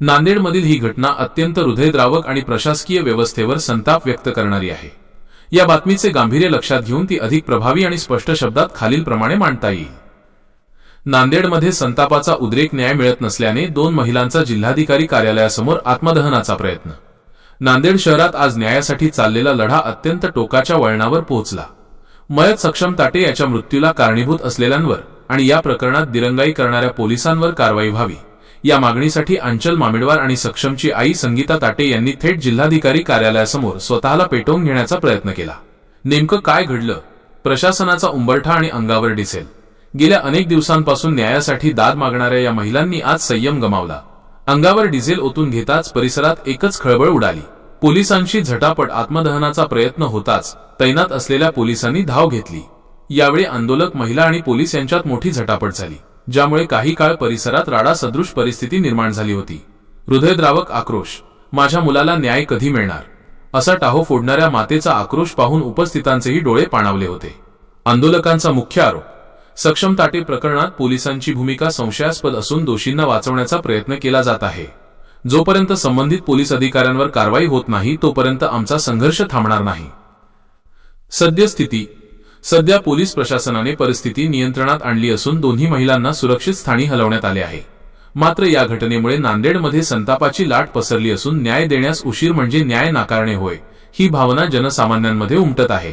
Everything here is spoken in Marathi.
नांदेडमधील ही घटना अत्यंत हृदयद्रावक आणि प्रशासकीय व्यवस्थेवर संताप व्यक्त करणारी आहे. या बातमीचे गांभीर्य लक्षात घेऊन ती अधिक प्रभावी आणि स्पष्ट शब्दात खालीलप्रमाणे मांडता येईल. नांदेडमध्ये संतापाचा उद्रेक न्याय मिळत नसल्याने दोन महिलांचा जिल्हाधिकारी कार्यालयासमोर आत्मदहनाचा प्रयत्न. नांदेड शहरात आज न्यायासाठी चाललेला लढा अत्यंत टोकाच्या वळणावर पोहोचला. मयत सक्षम ताटे याच्या मृत्यूला कारणीभूत असलेल्यांवर आणि या प्रकरणात दिरंगाई करणाऱ्या पोलिसांवर कारवाई व्हावी. या मागणीसाठी अंचल मामेडवार आणि सक्षमची आई संगीता ताटे यांनी थेट जिल्हाधिकारी कार्यालयासमोर स्वतःला पेटवून घेण्याचा प्रयत्न केला. नेमकं काय घडलं? प्रशासनाचा उंबरठा आणि अंगावर डिसेल गेल्या अनेक दिवसांपासून न्यायासाठी दाद मागणाऱ्या या महिलांनी आज संयम गमावला. अंगावर डिझेल ओतून घेताच परिसरात एकच खळबळ उडाली. पोलिसांशी झटापट आत्मदहनाचा प्रयत्न होताच तैनात असलेल्या पोलिसांनी धाव घेतली. यावेळी आंदोलक महिला आणि पोलीस यांच्यात मोठी झटापट झाली. ज्यामुळे काही काळ परिसरात राडा सदृश परिस्थिती निर्माण झाली होती. हृदयद्रावक आक्रोश. माझ्या मुलाला न्याय कधी मिळणार? असा टाहो फोडणाऱ्या मातेचा आक्रोश पाहून उपस्थितांचेही डोळे पाणावले होते. आंदोलकांचा मुख्य आरोप. सक्षम ताटे प्रकरणात पोलिसांची भूमिका संशयास्पद असून दोषींना वाचवण्याचा प्रयत्न केला जात आहे. जोपर्यंत संबंधित पोलीस अधिकाऱ्यांवर कारवाई होत नाही तोपर्यंत आमचा संघर्ष थांबणार नाही. सद्यस्थिती. सध्या पोलीस प्रशासनाने परिस्थिती नियंत्रणात आणली असून दोन्ही महिलांना सुरक्षित स्थानी हलवण्यात आले आहे. मात्र या घटनेमुळे नांदेडमध्ये संतापाची लाट पसरली असून न्याय देण्यास उशीर म्हणजे न्याय नाकारणे होय ही भावना जनसामान्यांमध्ये उमटत आहे.